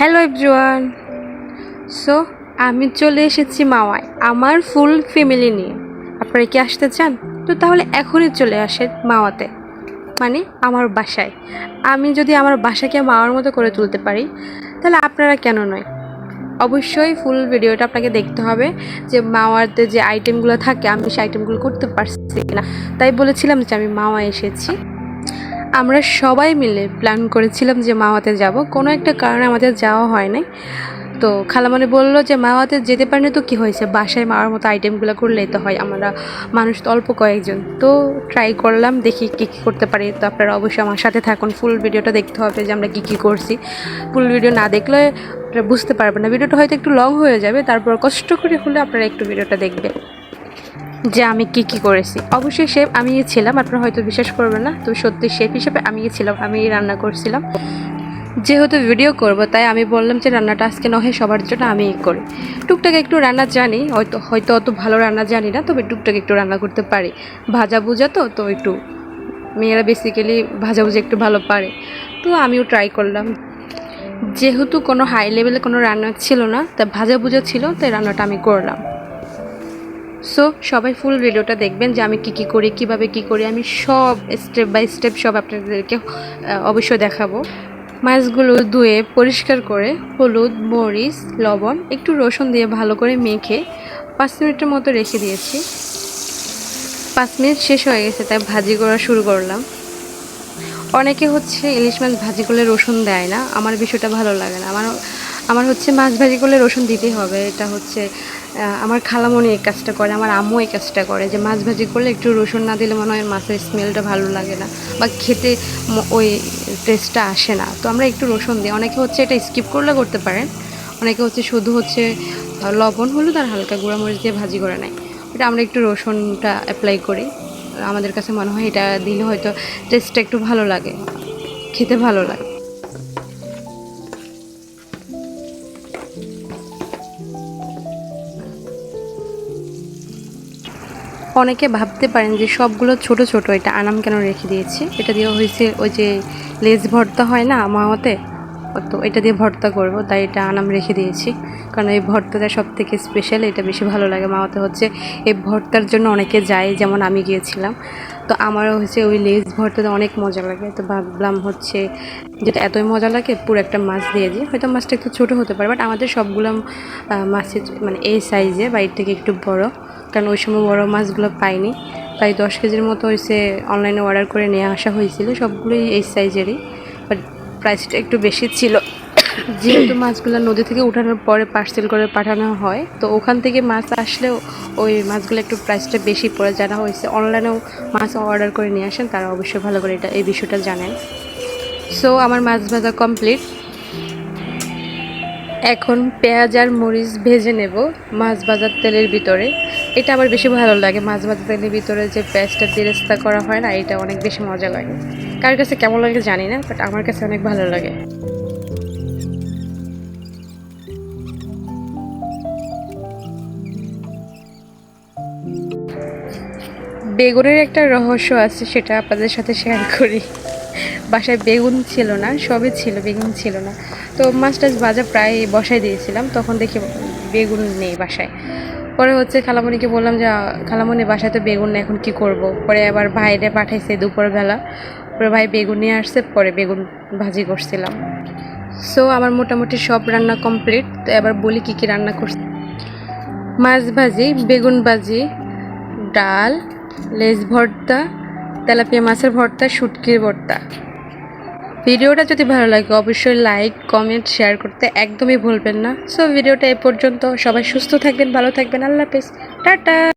Hello everyone. So, আমি চলে এসেছি মাওয়ায়, আমার ফুল ফ্যামিলি নিয়ে। আপনারা কি আসতে চান? তো তাহলে এখনই চলে আসেন মাওয়াতে মানে আমার বাসায়। আমি যদি আমার বাসাকে মাওয়ার মতো করে তুলতে পারি, তাহলে আপনারা কেন নয়? অবশ্যই ফুল ভিডিওটা আপনাকে দেখতে হবে যে মাওয়াতে যে আইটেমগুলো থাকে, আমি সেই আইটেমগুলো করতে পারছি না তাই বলেছিলাম যে আমি মাওয়া এসেছি। আমরা সবাই মিলে প্ল্যান করেছিলাম যে মাওয়াতে যাব। কোনো একটা কারণে আমাদের যাওয়া হয় নাই। তো খালামণি বলল যে, মাওয়াতে যেতে পারিনি তো কি হয়েছে? বাসায় মাওয়ার মতো আইটেমগুলো করলেই তো হয়। আমরা মানুষ তো অল্প কয়েকজন। তো ট্রাই করলাম, দেখি কী কী করতে পারি। তো আপনারা অবশ্যই আমার সাথে থাকুন। ফুল ভিডিওটা দেখতে হবে যে আমরা কী কী করছি। ফুল ভিডিও না দেখলে আপনারা বুঝতে পারবেন না। ভিডিওটা হয়তো একটু লং হয়ে যাবে। তারপর কষ্ট করে হলে আপনারা একটু ভিডিওটা দেখবেন। যে আমি কি কি করেছি। অবশ্যই শেফ আমিই ছিলাম, আপনারা হয়তো বিশ্বাস করবেন না তো সত্যি শেফ হিসেবে আমিই ছিলাম, আমিই রান্না করছিলাম। যেহেতু ভিডিও করব, তাই আমি বললাম যে রান্নাটা আজকে নহে সবার জন্য আমিই করি। টুকটাক একটু রান্না জানি, হয়তো হয়তো অত ভালো রান্না জানি না, তবে টুকটাক একটু রান্না করতে পারি। ভাজা ভুজা তো তো একটু মেয়েরা বেসিক্যালি ভাজা ভুজা একটু ভালো পারে, তো আমিও ট্রাই করলাম। যেহেতু কোনো হাই লেভেলে কোনো রান্না ছিল না তা ভাজা ভুজা ছিল, তাই রান্নাটা আমি করলাম। সো সবাই ফুল ভিডিওটা দেখবেন যে আমি কি কি করি, কীভাবে কি করি। আমি সব স্টেপ বাই স্টেপ সব আপনাদেরকে অবশ্যই দেখাবো। মাছগুলো ধুয়ে, পরিষ্কার করে হলুদ, মরিচ, লবণ, একটু রসুন দিয়ে ভালো করে মেখে পাঁচ মিনিটের মতো রেখে দিয়েছি। পাঁচ মিনিট শেষ হয়ে গেছে, তাই ভাজি করা শুরু করলাম। অনেকে হচ্ছে ইলিশ মাছ ভাজি করলে রসুন দেয় না। আমার বিষয়টা ভালো লাগে না। আমার আমার হচ্ছে মাছ ভাজি করলে রসুন দিতেই হবে। এটা হচ্ছে আমার খালামণি এই কাজটা করে, আমার আম্মু এই কাজটা করে। যে মাছ ভাজি করলে একটু রসুন না দিলে মনে হয় মাছের স্মেলটা ভালো লাগে না বা খেতে ওই টেস্টটা আসে না। তো আমরা একটু রসুন দিই। অনেকে হচ্ছে এটা স্কিপ করলে করতে পারেন। অনেকে হচ্ছে শুধু হচ্ছে লবণ, হলুদ আর হালকা গুঁড়ামরিচ দিয়ে ভাজি করে নেয়। এটা আমরা একটু রসুনটা অ্যাপ্লাই করি। আমাদের কাছে মনে হয় এটা দিলে হয়তো টেস্টটা একটু ভালো লাগে, খেতে ভালো লাগে। অনেকে ভাবতে পারেন যে সবগুলো ছোট ছোট, এটা আনাম কেন রেখে দিয়েছি? এটা দিয়ে হয়েছে ওই যে লেজ ভর্তা হয় না মাওয়াতে তো এটা দিয়ে ভর্তা করব, তাই এটা আনাম রেখে দিয়েছি। কারণ এই ভর্তাটা সব থেকে স্পেশাল এটা বেশি ভালো লাগে। মাওয়াতে হচ্ছে এই ভর্তার জন্য অনেকে যায়, যেমন আমি গিয়েছিলাম। তো আমারও হচ্ছে ওই লেজ ভর্তাতে অনেক মজা লাগে। তো ভাবলাম হচ্ছে যেটা এতই মজা লাগে, পুরো একটা মাছ দিয়ে দিই। হয়তো মাছটা একটু ছোটো হতে পারে বাট আমাদের সবগুলো মাছের মানে এই সাইজে বাইর থেকে একটু বড়। কারণ ওই সময় বড় মাছগুলো পাইনি। প্রায় দশ কেজির মতো হয়েছে অনলাইনে অর্ডার করে নিয়ে আসা হয়েছিল। সবগুলোই এই সাইজেরই বাট প্রাইসটা একটু বেশি ছিল। যেহেতু মাছগুলো নদী থেকে উঠানোর পরে পার্সেল করে পাঠানো হয়, তো ওখান থেকে মাছ আসলেও ওই মাছগুলো একটু প্রাইসটা বেশি পড়ে। যারা হয়েছে অনলাইনেও মাছ অর্ডার করে নিয়ে আসেন, তারা অবশ্যই ভালো করে এটা এই বিষয়টা জানেন। সো আমার মাছ ভাজা কমপ্লিট এখন পেঁয়াজ আর মরিচ ভেজে নেব মাছ ভাজার তেলের ভিতরে। এটা আমার বেশি ভালো লাগে, মাছ ভাজার তেলের ভিতরে যে পেঁয়াজটা বেরেস্তা করা হয় না, এটা অনেক বেশি মজা লাগে। কার কাছে কেমন লাগে জানি না বাট আমার কাছে অনেক ভালো লাগে। বেগুনের একটা রহস্য আছে, সেটা আপনাদের সাথে শেয়ার করি। বাসায় বেগুন ছিল না, সবই ছিল, বেগুন ছিল না। তো মাছ টাছ প্রায় বসাই দিয়েছিলাম, তখন দেখি বেগুন নেই বাসায়। পরে হচ্ছে খালামণিকে বললাম যে, খালামণি, বাসায় তো বেগুন নেই, এখন কি করব? পরে আবার ভাইরে পাঠাইছে দুপুরবেলা। পরে ভাই বেগুন নিয়ে আসছে, পরে বেগুন ভাজি করছিলাম। সো আমার মোটামুটি সব রান্না কমপ্লিট তো এবার বলি কী কী রান্না করছি। মাছ ভাজি, বেগুন ভাজি, ডাল লেজ ভর্তা, তেলাপিয়া মাছের ভর্তা, শুটকির ভর্তা। ভিডিওটা যদি ভালো লাগে, অবশ্যই লাইক, কমেন্ট, শেয়ার করতে একদমই ভুলবেন না। সো ভিডিওটা এ পর্যন্ত। সবাই সুস্থ থাকবেন, ভালো থাকবেন। আল্লাহ হাফেজ। টাটা।